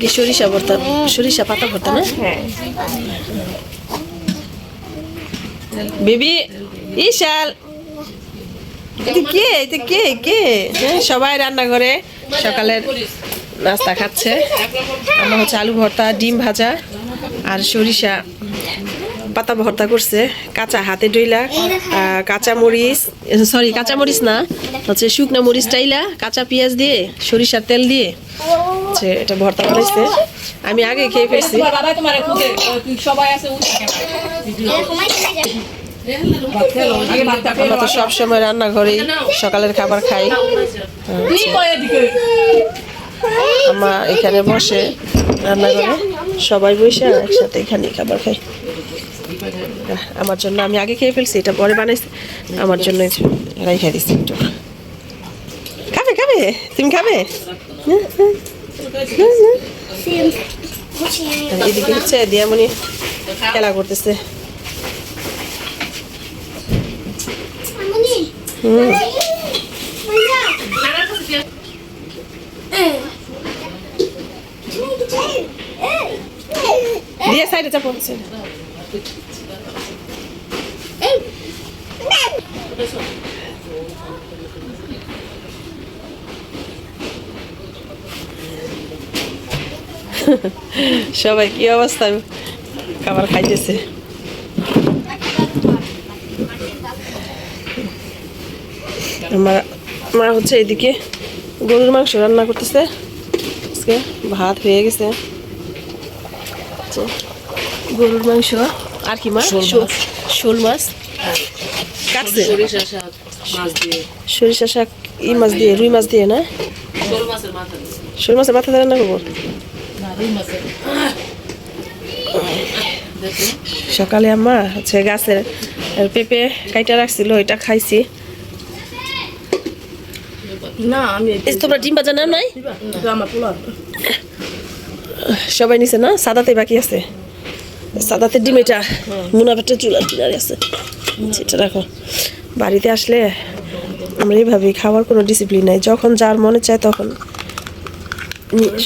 কি সরিষা ভর্তা? সরিষা পাতা ভর্তা না? বেবি ইশাল এটা কে? এটা কে? কে? সবাই রান্না করে সকালের নাস্তা খাচ্ছে। আমরা হচ্ছে আলু ভর্তা, ডিম ভাজা আর সরিষা। পাতা ভর্তা করছে কাঁচা হাতে ডইলা কাঁচা মরিচ সরি কাঁচা মরিচ না হচ্ছে শুকনা মরিচ টাইলা কাঁচা পেঁয়াজ দিয়ে সরিষার তেল দিয়ে হচ্ছে এটা ভর্তা বানাইছে। আমি আগে খেয়ে ফেলছি। আমরা তো সবসময় রান্নাঘরেই সকালের খাবার খাই। তুই আমা এখানে বসে রান্না করে সবাই বসে একসাথে এখানে খাবার খাই। আমার জন্য আমি আগে খেয়ে ফেলছি এটা পরে বানাইছি। আমার জন্য রাইখা দিচ্ছি একটু খাবে খাবে? তুমি খাবে? এদিকে হচ্ছে দিয়ামণি খেলা করতেছে। হুম। দিয়ে সাইডে চাপো সাইডে সবাই কি অবস্থা? খাবার খাইতেছে। আমার মা হচ্ছে এদিকে গরুর মাংস রান্না করতেছে। আজকে ভাত হয়ে গেছে। হচ্ছে গরুর মাংস আর কি মাছ? শোল মাছ। কাটছে? সরিষা শাক মাছ দিয়ে। সরিষা শাক ই মাছ দিয়ে রুই মাছ দিয়ে না? শোল মাছের মাথা দিয়ে। শোল মাছের মাথা দিয়ে রান্না করব? না রুই সকালে আম্মা হচ্ছে গাছের পেঁপে কাইটা রাখছিল ওইটা খাইছি। না আমি তোমরা ডিম নাই? সবাই নিছে না? সাদাতে বাকি আছে? সাদাতে ডিম এটা। মুনাফাটা চুলার কিনারে আছে। সেটা রাখো বাড়িতে আসলে আমরা এইভাবে খাওয়ার কোনো ডিসিপ্লিন নাই। যখন যার মনে চায় তখন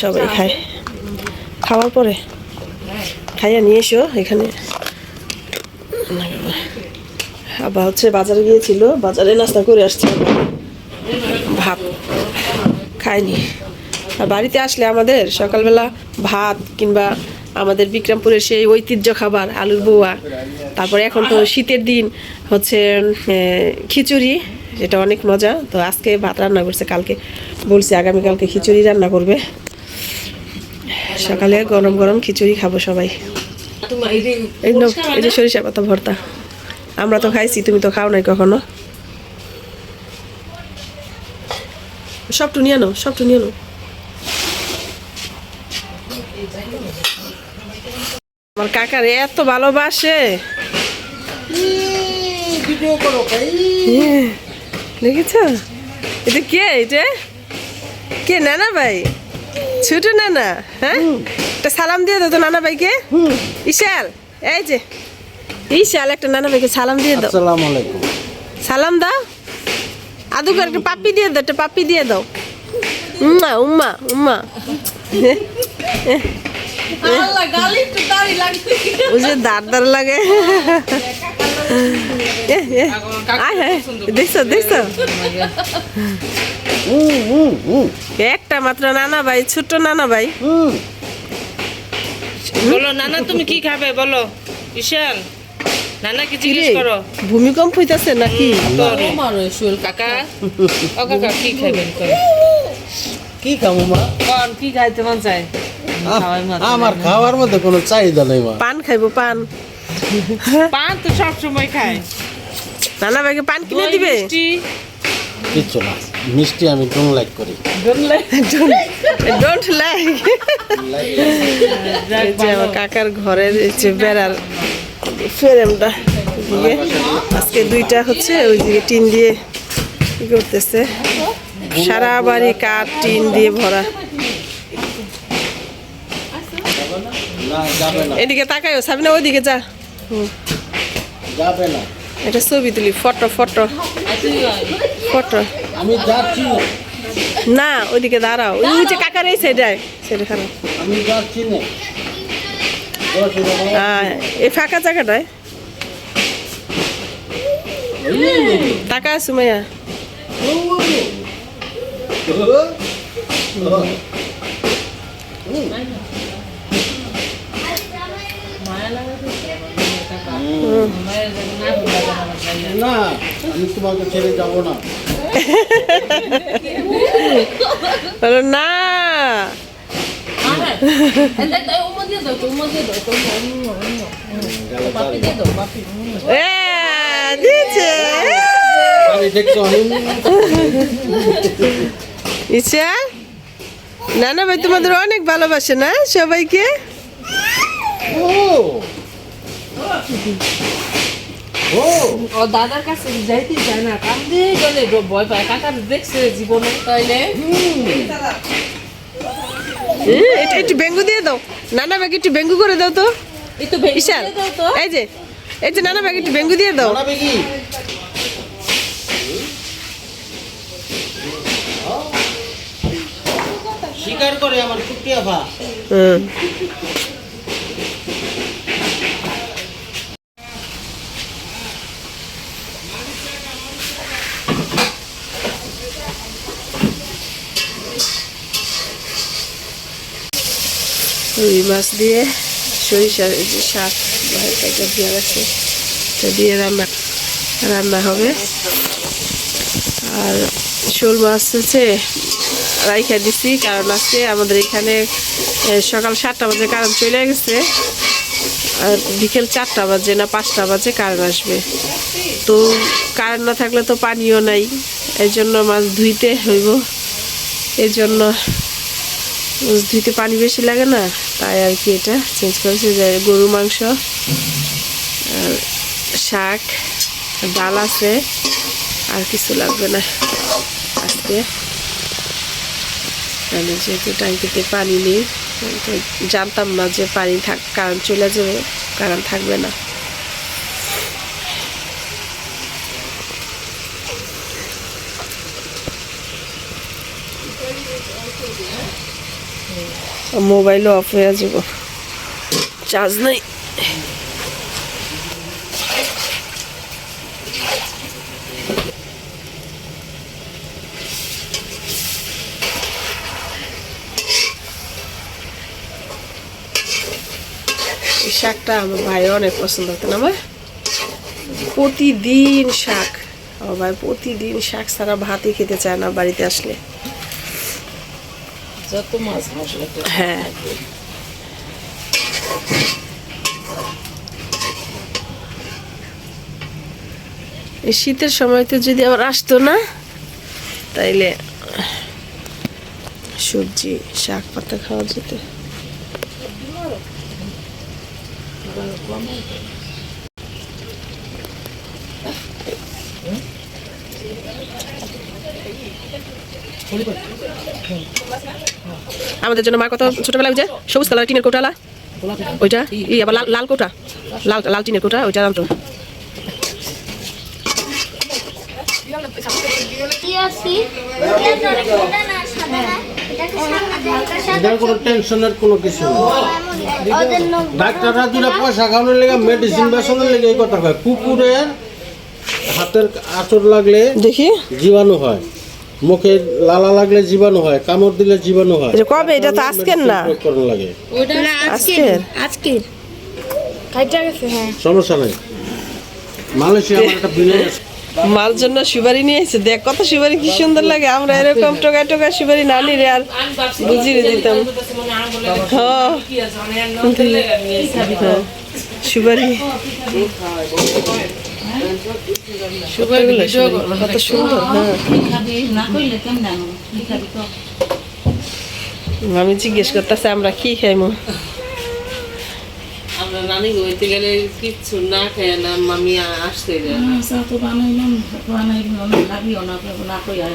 সবাই খায়। খাওয়ার পরে খাইয়া নিয়ে এসো এখানে। আবার হচ্ছে বাজারে গিয়েছিল। বাজারে নাস্তা করে আসছে। ভাত খায়নি। আর বাড়িতে আসলে আমাদের সকালবেলা ভাত কিংবা আমাদের বিক্রমপুরের সেই ঐতিহ্য খাবার, আলুর বোয়া। তারপরে এখন তো শীতের দিন, হচ্ছে খিচুড়ি, যেটা অনেক মজা। তো আজকে ভাত রান্না করছে, কালকে বলছি আগামীকালকে খিচুড়ি রান্না করবে। সকালে গরম গরম খিচুড়ি খাব সবাই। এই যে সরিষা পাতা ভর্তা। আমরা তো খাইছি, তুমি তো খাও নাই কখনো। সবটু নিয়ে নাও, সবটু নিয়ে নাও। আমার কাকার এত ভালোবাসে। হ্যাঁ, দেখেছ? এটা কে এটা? কে নানা ভাই? ছোট নানা হ্যাঁ? একটা সালাম দিয়ে দাও তো নানা ভাইকে। ইশাল এই যে। ইশাল একটা নানা ভাইকে সালাম দিয়ে দাও। আলাইকুম। সালাম দাও। আদু করে একটা পাপ্পি দিয়ে দাও একটা পাপ্পি দিয়ে দাও। উম্মা উম্মা উম্মা। দাঁড়ি লাগছে ওই যে দাঁড় দাঁড় লাগে। দেখছ দেখছ? একটা মাত্র নানা ভাই ছোট্ট নানা ভাই। বলো নানা তুমি কি খাবে? বলো। বিশাল নানা কি জিজ্ঞেস করো? ভূমিকম্প হইতাছে নাকি? কাকা। ও কাকা কি খাবেন? কি খাব মা? কি খাইতে মন চায়? আমার খাওয়ার মধ্যে কোনো চাহিদা নেই মা। পান খাইবো পান। পান তো সব সময় খায়। নানা ভাইকে পান কিনে দিবে? মিষ্টি, কিচ্ছু না মিষ্টি আমি ডোন লাইক করি। ডোন্ট লাইক যে আমার কাকার ঘরের যে বেড়ার ফ্রেমটা দিয়ে আজকে দুইটা হচ্ছে ওই দিকে টিন দিয়ে কি করতেছে। সারা বাড়ি কাঠ টিন দিয়ে ভরা। না যাবে না। এদিকে তাকাইও সাবিনা ওইদিকে যা। যাবে না। এটা ছবি তুলি ফটো ফটো। ফটো। আমি যাচ্ছি। না ওইদিকে দাঁড়াও। ওই নিচে কাকার এই সাইডে সেটা খারাপ। আমি যাচ্ছি না। এই ফাঁকা জায়গাটায়। টাকা আছে মাইয়া। না আমি তোমাকে ছেড়ে যাব না। না। ইচ্ছা? নানা ভাই তোমাদের অনেক ভালোবাসে না সবাইকে? ও ও ও দাদার কাছে যাইতে চায় না। কান্দে গেলে ভয় পায়। কাকার দেখছে জীবনে তাইলে। এ, একটু একটু বেঙ্গু দিয়ে দাও। নানা ভাইকে একটু বেঙ্গু করে দাও তো। এই তো বিশাল তো। এই যে এই যে নানা ভাইকে একটু বেঙ্গু দিয়ে দাও। স্বীকার করে আমার কুটিয়া ভা হুম। রুই মাছ দিয়ে সরিষার যে শাক একটা দিয়ে রাখছে এটা দিয়ে রান্না রান্না হবে। আর শোল মাছ হচ্ছে রাইখা দিছি, কারণ আজকে আমাদের এখানে সকাল সাতটা বাজে কারণ চলে গেছে। আর বিকেল চারটা বাজে না পাঁচটা বাজে কারেন্ট আসবে। তো কারেন্ট না থাকলে তো পানিও নাই এই জন্য মাছ ধুইতে হইব। এই জন্য ধুইতে পানি বেশি লাগে না, তাই আর কি এটা চেঞ্জ করেছে, যে গরু মাংস শাক ডাল আছে, আর কিছু লাগবে না আজকে। আমি যেহেতু ট্যাঙ্কিতে পানি নেই, তো জানতাম না যে পানি থাক, কারণ চলে যাবে, কারণ থাকবে না। মোবাইলও অফ হয়ে যাব। চার্জ নেই। শাকটা আমার ভাইয়ের অনেক পছন্দ হতো না আমার প্রতিদিন শাক। আমার ভাই প্রতিদিন শাক ছাড়া ভাতই খেতে চায় না বাড়িতে আসলে। যত মাছ মশলা তো হ্যাঁ এই শীতের সময়তে যদি আবার আসতো না তাইলে সবজি শাক পাতা খাওয়া যেত আমাদের জন্য মার কত ছোটবেলা যে সবুজ কালার টিনের কোটালা ওইটা? ই আবার লাল লাল কোটা। লাল লাল টিনের কোটা ওইটা এটার কোনো টেনশনের কোনো কিছু নেই। ডাক্তাররা দুটা পয়সা খাওয়ানোর লেগে মেডিসিন বেসানোর লেগে এই কথা কয়। কুকুরের হাতের আচর লাগলে দেখি। জীবাণু হয়। মুখে লালা লাগলে জীবাণু হয় কামড় দিলে জীবাণু হয়। এটা কবে? এটা তো আজকের না। লাগে। আজকের আজকের। হ্যাঁ। সমস্যা নেই। মালয়েশিয়া আমার একটা বিলে মাল জন্য সুপারি নিয়ে এসে দেখ কত সুপারি কি সুন্দর লাগে। আমরা এরকম টোকা টোকা সুপারি না নিলে আর বুঝিয়ে দিতাম। হ্যাঁ। হ্যাঁ, সুপারি, কত সুন্দর হ্যাঁ। আমি জিজ্ঞেস করতেছে আমরা কি খাইমু? আমরা নানি হইতে গেলে কিচ্ছু না খেয়ে না মামি আসতে যায় চা তো বানাইলাম বানাইলাম খাবিও না না কই আর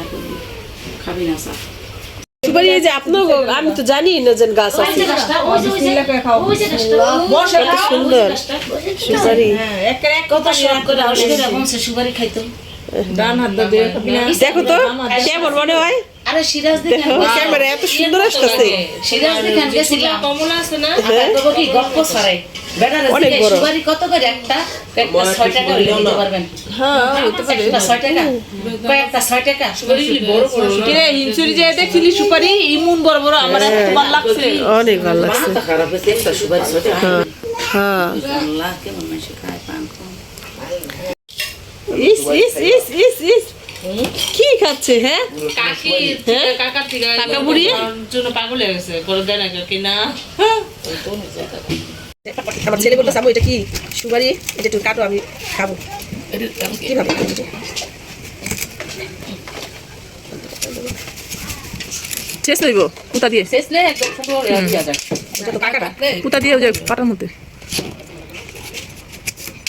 খাবি না চা। সুপারি এই যে আপনার আমি তো জানি না যে গাছ আছে কত সুন্দর। সুপারি। না দেখো তো কেমন মনে হয়? আরে সিরাজ দেখেন দেখো ক্যামেরা এত সুন্দর আসতেছে। সিরাজ দেখেন গেছিলাম। কমলা আছে না? আবার দেবো কি গল্প সারে বেটার অনেক বড়। সুপারি কত করে? একটা? কয়েকটা ছয় টাকা হইলে পারবেন। হ্যাঁ হতে পারে। একটা ছয় টাকা। কয়েকটা ছয় টাকা। বড় বড় কিরে হিংসুরি যে দেখছিলি সুপারি ইমুন বড় বড় আমার এত ভালো লাগছে। অনেক ভালো লাগছে। খারাপ হয়েছে একটা সুপারি ছয় টাকা। হ্যাঁ আল্লাহ কেমন মানুষ খায় পান ইস ইস ইস ইস ইস। কি খাচ্ছে হ্যাঁ? কাকি থেকে থেকে কাকা বুড়ি? জন্য পাগল হয়ে গেছে করে দেয় না কাকি না? আমার ছেলে এটা কি? সুপারি? এটা একটু কাটো আমি খাব। কীভাবে? শেষ লইব কুতা দিয়ে। শেষ নেই একদম ছোট করে দিয়া যায় এটা তো কাকাটা। কুতা দিয়ে পাটার মধ্যে নারীর এরকম আছে চালিত দিয়ে কি কই দেখেছ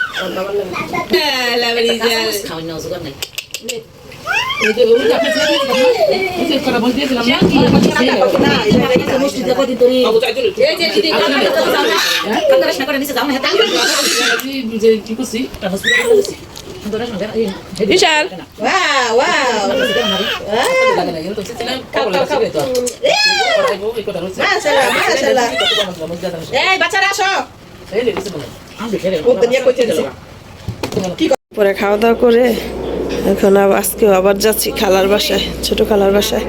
না হেতা বিশাল বাচ্চারা আসো। পরে খাওয়া দাওয়া করে এখন আজকেও আবার যাচ্ছি খালার বাসায়, ছোট খালার বাসায়।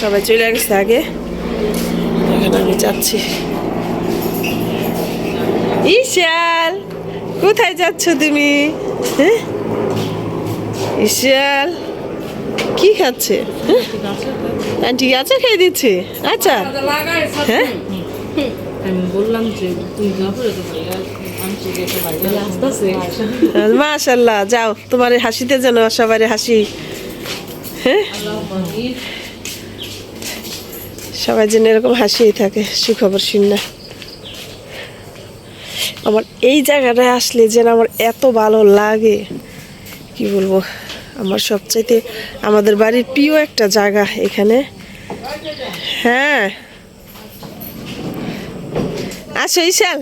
সবাই চলে গেছে আগে। এখন আমি যাচ্ছি। ইশাল কোথায় যাচ্ছ তুমি? হ্যাঁ? ইশাল কি খাচ্ছে? হ্যাঁ? আন্টি আচার খেয়ে দিচ্ছে। আচ্ছা হ্যাঁ? আমি বললাম যে যাব মাশাল্লাহ যাও। তোমার হাসিতে যেন সবারই হাসি। হ্যাঁ? সবাই যেন এরকম হাসিই থাকে সুখবর শুননা আমার এই জায়গাটায় আসলে যেন আমার এত ভালো লাগে কি বলব? আমার সবচাইতে আমাদের বাড়ির প্রিয় একটা জায়গা এখানে। হ্যাঁ। আসো ইশাল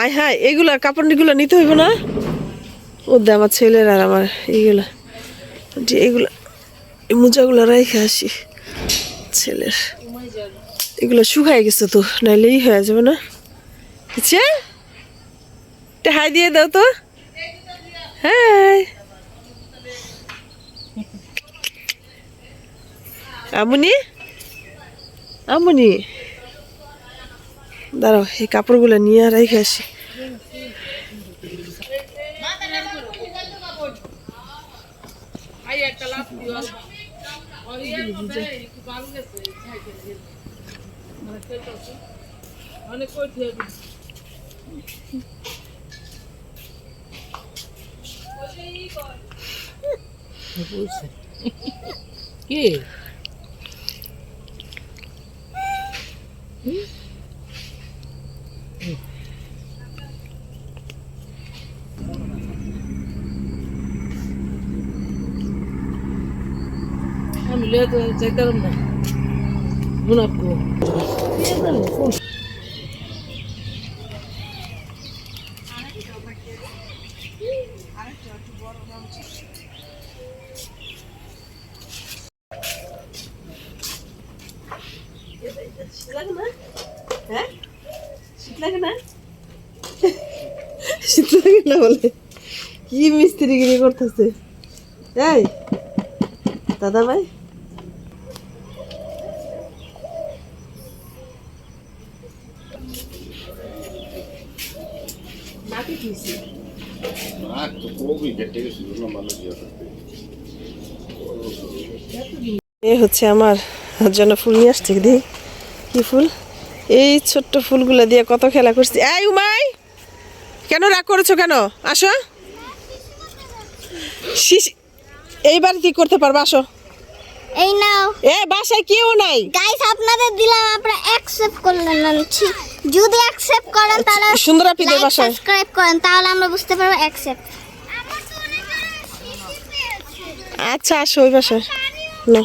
আয় হায়, এগুলা, কাপড়গুলো নিতে হইব না? ও দে আমার ছেলের আর আমার এইগুলা যে এগুলা, এই মোজাগুলো রেখে আসি, ছেলের। এগুলো শুকায় গেছে তো, নাইলে ই হয়ে যাবে না। ইচ্ছে হাই দিয়ে দাও তো। হ্যাঁ আমনি? আমনি? দাঁড়াও এই কাপড়গুলো নিয়ে রেখে আসি। কি? তো যাইতাম না। মনে আপকো শীত লাগে না বলে কি মিস্ত্রিগিরি করতেছে? এই দাদা ভাই এ হচ্ছে আমার জন্য ফুল নিয়ে আসছে দেখি? কি ফুল? এই ছোট্ট ফুলগুলো দিয়ে কত খেলা করছি। এই উমাই! কেন রাগ করেছ কেন? আসো। এইবার কি করতে পারবা? আসো। এই নাও। এ বাসায় কেউ নাই। গাইস আপনাদের দিলাম আপনারা অ্যাকসেপ্ট করলেন না যদি অ্যাকসেপ্ট করেন তাহলে সুন্দর আপিদের বাসায় সাবস্ক্রাইব করেন তাহলে আমরা বুঝতে পারব অ্যাকসেপ্ট আচ্ছা আসো ওই পাশে। না।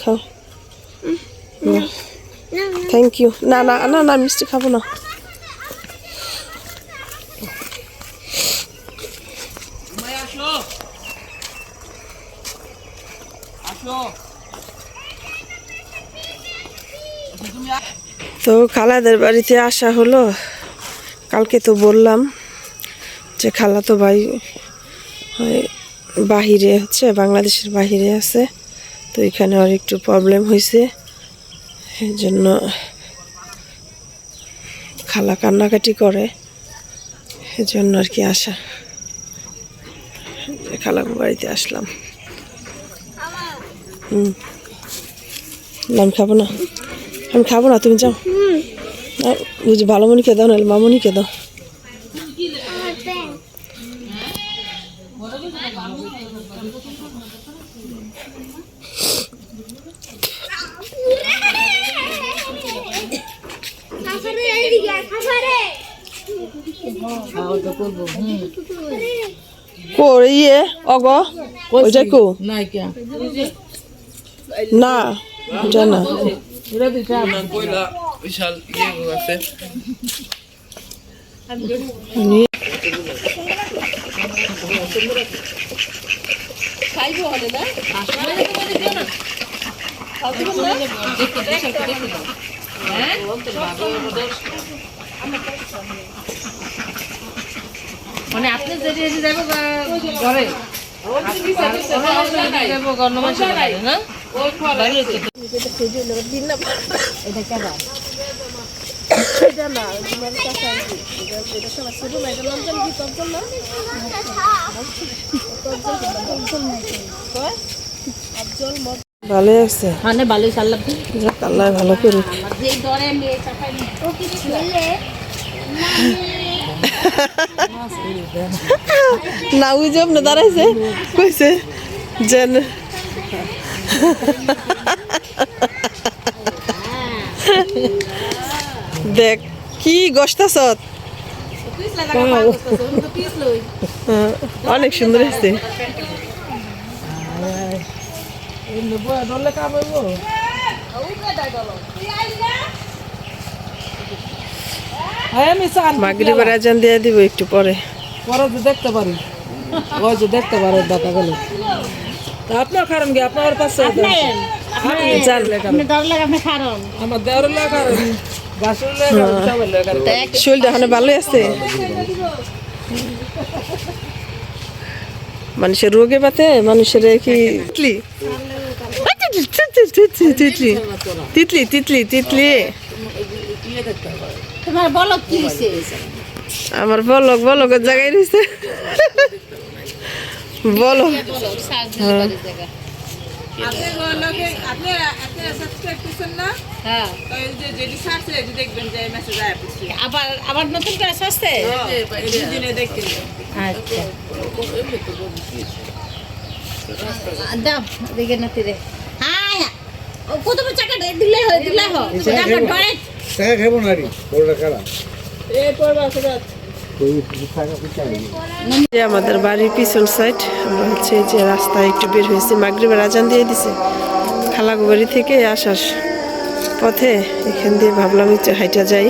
খাও। থ্যাংক ইউ না না না না মিষ্টি খাব না। তো খালাদের বাড়িতে আসা হলো। কালকে তো বললাম যে খালা তো ভাই বাহিরে হচ্ছে বাংলাদেশের বাহিরে আছে। তো এখানে আর একটু প্রবলেম হয়েছে। এই জন্য খালা কান্নাকাটি করে। এই জন্য আর কি আসা। খালা বাড়িতে আসলাম। হুম। না, আমি খাব না? আমি খাব না তুমি যাও। বুঝি ভালো মনিকে দাও নাহলে মামনিকে দাও। কো ইয়ে? অগ? ওইটা কো না না এটা দিটা নি- মানে আপনি যেটি এটি যাব ঘরে। যাব গণমাসে না? ভালো আছে? মানে ভালোই সারলাম যাক আল্লাহ ভালো করুক। না ওই যে আপনি দাঁড়াইছে? কইছে যেন দেখ, কি অনেক সুন্দর হইব হ্যাঁ চান মাগরিবের আজান দিয়ে একটু পরে। পরে দেখতে পারি। দেখতে পারো, দেখা গেল। আপনার কারণ কি? আপনার পাশে আমার দেওয়ার শরীরটা আছে। মানুষের রোগে পাতে মানুষের কি তিতলি। তিতলি। তিতলি তিতলি তিতলি। হইছে? আমার বলক বলকের জায়গায় রয়েছে বলো। আবার আবার নতুন করে আসছে? আচ্ছা। দাও দেখে নাতি রে। হ্যাঁ কত চাকা দিলে হয় দিলে হয়। খাব না। রে বড়টা খারাপ। যে আমাদের বাড়ির পিছন সাইড আমরা হচ্ছে যে রাস্তায় একটু বের হয়েছি, মাগরিবের আজান দিয়ে দিছে। খালাগো বাড়ি থেকে আসার পথে এখান দিয়ে ভাবলাম একটু হাইটা যাই।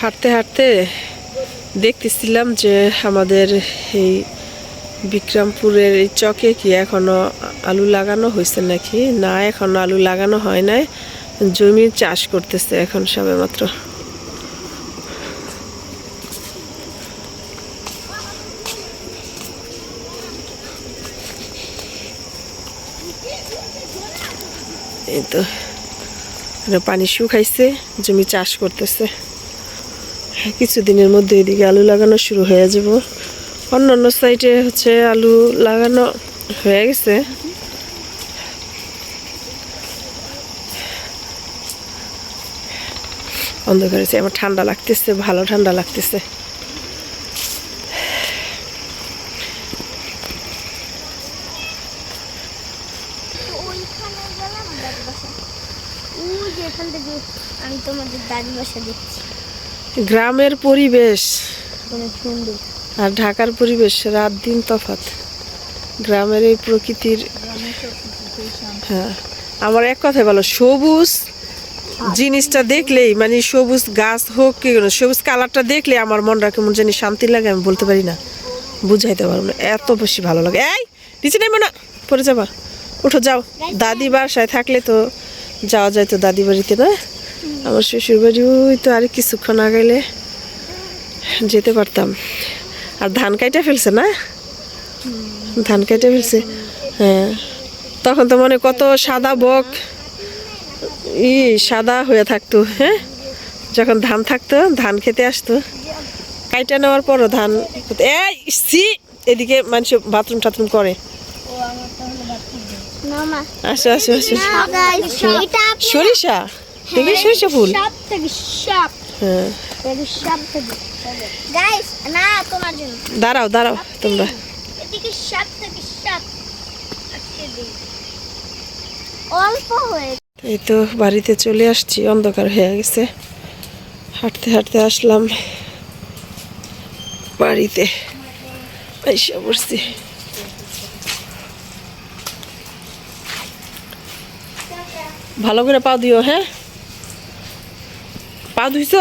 হাঁটতে হাঁটতে দেখতেছিলাম যে আমাদের এই বিক্রমপুরের এই চকে কি এখনও আলু লাগানো হয়েছে নাকি? না, এখনও আলু লাগানো হয় নাই। জমি চাষ করতেছে এখন সবে মাত্র এই তো পানি শুকাইছে, জমি চাষ করতেছে। কিছুদিনের মধ্যে এদিকে আলু লাগানো শুরু হয়ে যাব। অন্যান্য সাইডে হচ্ছে আলু লাগানো হয়ে গেছে। অন্ধকার হয়েছে আমার ঠান্ডা লাগতেছে ভালো ঠান্ডা লাগতেছে। গ্রামের পরিবেশ। আর ঢাকার পরিবেশ রাত দিন তফাত গ্রামের এই প্রকৃতির হ্যাঁ। আমার এক কথায় বলো সবুজ জিনিসটা দেখলেই মানে সবুজ গাছ হোক কি সবুজ কালারটা দেখলে আমার মনটা কেমন জানি শান্তি লাগে, আমি বলতে পারি না, বুঝাইতে পারব না, এত বেশি ভালো লাগে। এই, নিচে নেমো না পরে যাবা, উঠো যাও, দাদি বাসায় থাকলে তো যাওয়া যায় তো দাদি বাড়িতে না? আমার শ্বশুর বাড়ি, ওই তো আর কিছুক্ষণ আগাইলে যেতে পারতাম। আর ধান কাইটা ফেলছে না? ধান কাইটা ফেলছে হ্যাঁ। তখন তো মনে কত সাদা বক ই সাদা হয়ে থাকতো হ্যাঁ? যখন ধান থাকতো, ধান খেতে আসতো। কাইটা নেওয়ার পরও ধান এই সি এদিকে মানুষ বাথরুম টাথরুম করে। আসো আসো আসো। সরিষা? দেখি সরিষা ফুল। হ্যাঁ। দাঁড়াও দাঁড়াও, তোমরা। অল্প হয়ে এই তো বাড়িতে চলে আসছি অন্ধকার হয়ে গেছে। হাঁটতে হাঁটতে আসলাম বাড়িতে। এসে বসছি ভালো করে পা দিও হ্যাঁ? পা ধুইছ?